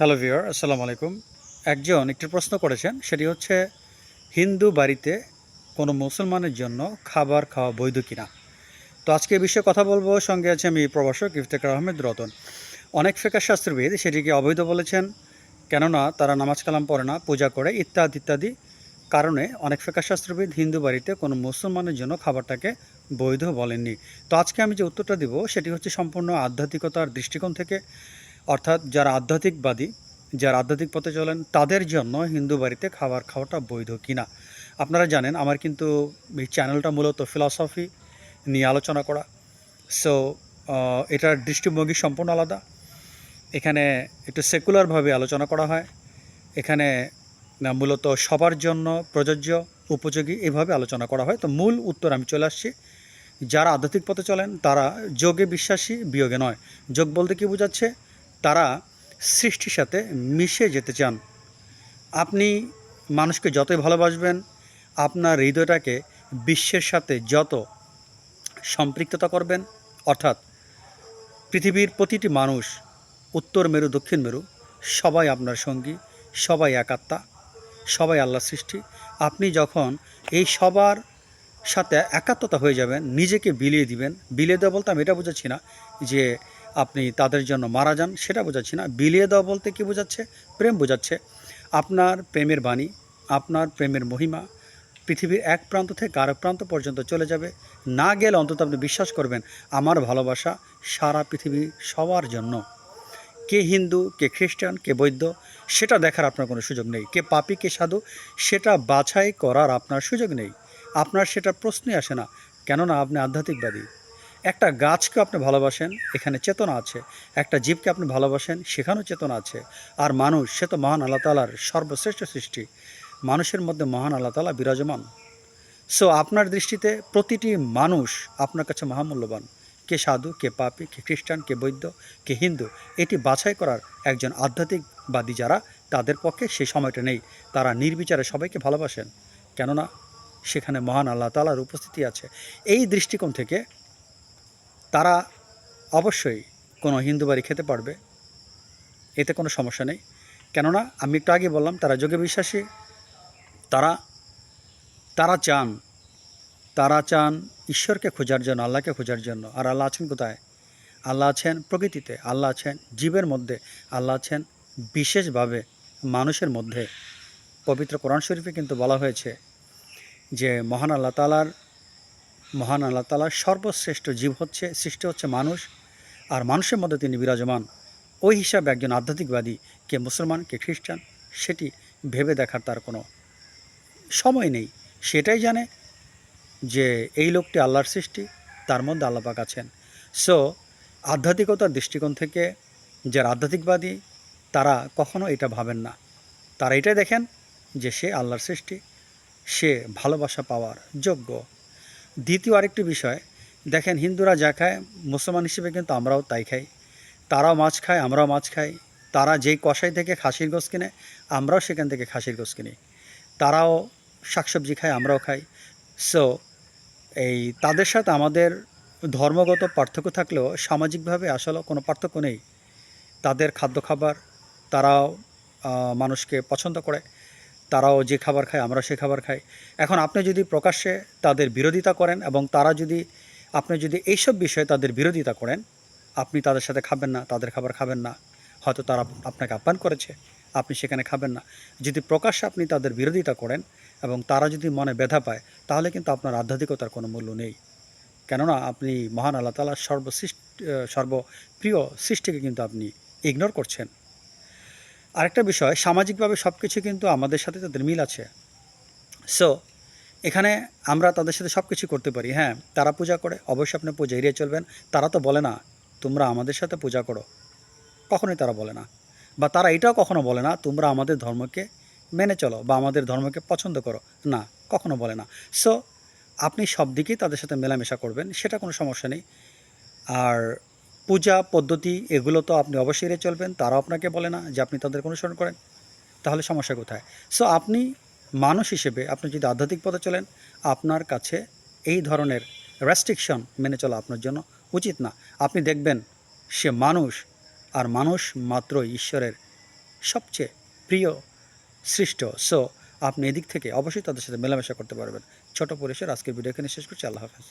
Hello viewer আসসালামু আলাইকুম। একজন একটি প্রশ্ন করেছেন, সেটি হচ্ছে, হিন্দু বাড়িতে কোনো মুসলমানের জন্য খাবার খাওয়া বৈধ কিনা? তো আজকে এই বিষয়ে কথা বলব। সঙ্গে আছে আমি প্রভাষক ইফতেকার আহমেদ রতন। অনেক ফেকার শাস্ত্রবিদ সেটিকে অবৈধ বলেছেন, কেননা তারা নামাজ কালাম পড়ে না, পূজা করে ইত্যাদি ইত্যাদি কারণে অনেক ফেকার শাস্ত্রবিদ হিন্দু বাড়িতে কোনো মুসলমানের জন্য খাবারটাকে বৈধ বলেননি। তো আজকে আমি যে উত্তরটা দিব, সেটি হচ্ছে সম্পূর্ণ আধ্যাত্মিকতার দৃষ্টিকোণ থেকে। অর্থাৎ যারা আধ্যাত্মিকবাদী, যারা আধ্যাত্মিক পথে চলেন, তাদের জন্য হিন্দু বাড়িতে খাবার খাওয়াটা বৈধ কিনা? আপনারা জানেন, আমার কিন্তু এই চ্যানেলটা মূলত ফিলসফি নিয়ে আলোচনা করা। সো এটার দৃষ্টিভঙ্গি সম্পূর্ণ আলাদা। এখানে একটু সেকুলারভাবে আলোচনা করা হয়। এখানে মূলত সবার জন্য প্রযোজ্য, উপযোগী এভাবে আলোচনা করা হয়। তো মূল উত্তর আমি চলে আসছি। যারা আধ্যাত্মিক পথে চলেন, তারা যোগে বিশ্বাসী, বিয়োগে নয়। যোগ বলতে কি বোঝাচ্ছে? তারা সৃষ্টির সাথে মিশে যেতে চান। আপনি মানুষকে যতই ভালোবাসবেন, আপনার হৃদয়টাকে বিশ্বের সাথে যত সম্পৃক্ততা করবেন, অর্থাৎ পৃথিবীর প্রতিটি মানুষ, উত্তর মেরু, দক্ষিণ মেরু, সবাই আপনার সঙ্গী, সবাই একাত্মা, সবাই আল্লাহ সৃষ্টি। আপনি যখন এই সবার সাথে একাত্মতা হয়ে যাবেন, নিজেকে বিলিয়ে দিবেন, বিলিয়ে দেওয়া বলতে আমি এটা বোঝাচ্ছি না যে আপনি তাদের জন্য মারা যান, সেটা বোঝাচ্ছি না। বিলিয়ে দেওয়া বলতে কি বোঝাচ্ছে? প্রেম বোঝাচ্ছে। আপনার প্রেমের বাণী, আপনার প্রেমের মহিমা পৃথিবীর এক প্রান্ত থেকে আরেক প্রান্ত পর্যন্ত চলে যাবে। না গেলে অন্তত আপনি বিশ্বাস করবেন, আমার ভালোবাসা সারা পৃথিবী সবার জন্য। কে হিন্দু, কে খ্রিস্টান, কে বৈদ্য, সেটা দেখার আপনার কোনো সুযোগ নেই। কে পাপি, কে সাধু, সেটা বাছাই করার আপনার সুযোগ নেই। আপনার সেটা প্রশ্নই আসে না। কেননা আপনি আধ্যাত্মিকবাদী। একটা গাছকে আপনি ভালোবাসেন, এখানে চেতনা আছে। একটা জীবকে আপনি ভালোবাসেন, সেখানেও চেতনা আছে। আর মানুষ, সে তো মহান আল্লাহ তালার সর্বশ্রেষ্ঠ সৃষ্টি। মানুষের মধ্যে মহান আল্লাহ তালা বিরাজমান। সো আপনার দৃষ্টিতে প্রতিটি মানুষ আপনার কাছে মহামূল্যবান। কে সাধু, কে পাপি, কে খ্রিস্টান, কে বৈদ্য, কে হিন্দু, এটি বাছাই করার একজন আধ্যাত্মিকবাদী যারা, তাদের পক্ষে সেই সময়টা নেই। তারা নির্বিচারে সবাইকে ভালোবাসেন। কেননা, সেখানে মহান আল্লাহ তালার উপস্থিতি আছে। এই দৃষ্টিকোণ থেকে তারা অবশ্যই কোনো হিন্দু বাড়ি খেতে পারবে। এতে কোনো সমস্যা নেই। কেননা, আমি একটু আগে বললাম, তারা যোগে বিশ্বাসী। তারা তারা চান তারা চান ঈশ্বরকে খোঁজার জন্য, আল্লাহকে খোঁজার জন্য। আর আল্লাহ আছেন কোথায়? আল্লাহ আছেন প্রকৃতিতে। আল্লাহ আছেন জীবের মধ্যে। আল্লাহ আছেন বিশেষভাবে মানুষের মধ্যে। পবিত্র কোরআন শরীফে কিন্তু বলা হয়েছে যে, মহান আল্লাহ তালার মহান আল্লাহ তালার সর্বশ্রেষ্ঠ জীব হচ্ছে, সৃষ্টি হচ্ছে মানুষ, আর মানুষের মধ্যে তিনি বিরাজমান। ওই হিসাবে একজন আধ্যাত্মিকবাদী, কে মুসলমান, কে খ্রিস্টান, সেটি ভেবে দেখার তার কোনো সময় নেই। সেটাই জানে যে এই লোকটি আল্লাহর সৃষ্টি, তার মধ্যে আল্লাপাক আছেন। সো আধ্যাত্মিকতার দৃষ্টিকোণ থেকে যারা আধ্যাত্মিকবাদী, তারা কখনো এটা ভাবেন না। তারা এটাই দেখেন যে সে আল্লাহর সৃষ্টি, সে ভালোবাসা পাওয়ার যোগ্য। দ্বিতীয় আরেকটি বিষয়, দেখেন হিন্দুরা যা খায়, মুসলমান হিসেবে কিন্তু আমরাও তাই খাই। তারাও মাছ খায়, আমরাও মাছ খাই। তারা যেই কষাই থেকে খাসির গোস কিনে, আমরাও সেখান থেকে খাসির গোস কিনি। তারাও শাকসবজি খায়, আমরাও খাই। সো এই তাদের সাথে আমাদের ধর্মগত পার্থক্য থাকলেও সামাজিকভাবে আসলে কোনো পার্থক্য নেই। তাদের খাদ্য খাবার, তারাও মানুষকে পছন্দ করে। তারাও যে খাবার খায় আমরা সে খাবার খাই। এখন আপনি যদি প্রকাশ্যে তাদের বিরোধিতা করেন এবং তারা যদি, আপনি যদি এইসব বিষয়ে তাদের বিরোধিতা করেন, আপনি তাদের সাথে খাবেন না, তাদের খাবার খাবেন না। হয়তো তারা আপনাকে আহ্বান করেছে, আপনি সেখানে খাবেন না। যদি প্রকাশ্যে আপনি তাদের বিরোধিতা করেন এবং তারা যদি মনে ব্যথা পায়, তাহলে কিন্তু আপনার আধ্যাত্মিকতার কোনো মূল্য নেই। কেননা আপনি মহান আল্লাহ তালার সর্বসৃষ্টি সর্বপ্রিয় সৃষ্টিকে কিন্তু আপনি ইগনোর করছেন। আরেকটা বিষয়, সামাজিকভাবে সব কিছু কিন্তু আমাদের সাথে তাদের মিল আছে। সো এখানে আমরা তাদের সাথে সব কিছু করতে পারি। হ্যাঁ তারা পূজা করে, অবশ্যই আপনি পূজা এড়িয়ে চলবেন। তারা তো বলে না, তোমরা আমাদের সাথে পূজা করো। কখনোই তারা বলে না। বা তারা এটাও কখনো বলে না, তোমরা আমাদের ধর্মকে মেনে চলো বা আমাদের ধর্মকে পছন্দ করো। না, কখনো বলে না। সো আপনি সব দিকেই তাদের সাথে মেলামেশা করবেন, সেটা কোনো সমস্যা নেই। আর পূজা পদ্ধতি, এগুলো তো আপনি অবশ্যই এড়িয়ে চলবেন, তারাও আপনাকে বলে না যে আপনি তাদেরকে অনুসরণ করেন। তাহলে সমস্যা কোথায়? সো আপনি মানুষ হিসেবে আপনি যদি আধ্যাত্মিক পথে চলেন, আপনার কাছে এই ধরনের রেস্ট্রিকশন মেনে চলা আপনার জন্য উচিত না। আপনি দেখবেন সে মানুষ, আর মানুষ মাত্র ঈশ্বরের সবচেয়ে প্রিয় সৃষ্ট। সো আপনি এদিক থেকে অবশ্যই তাদের সাথে মেলামেশা করতে পারবেন। ছোট পরিসর আজকের ভিডিও এখানে শেষ করছি। আল্লাহ হাফেজ।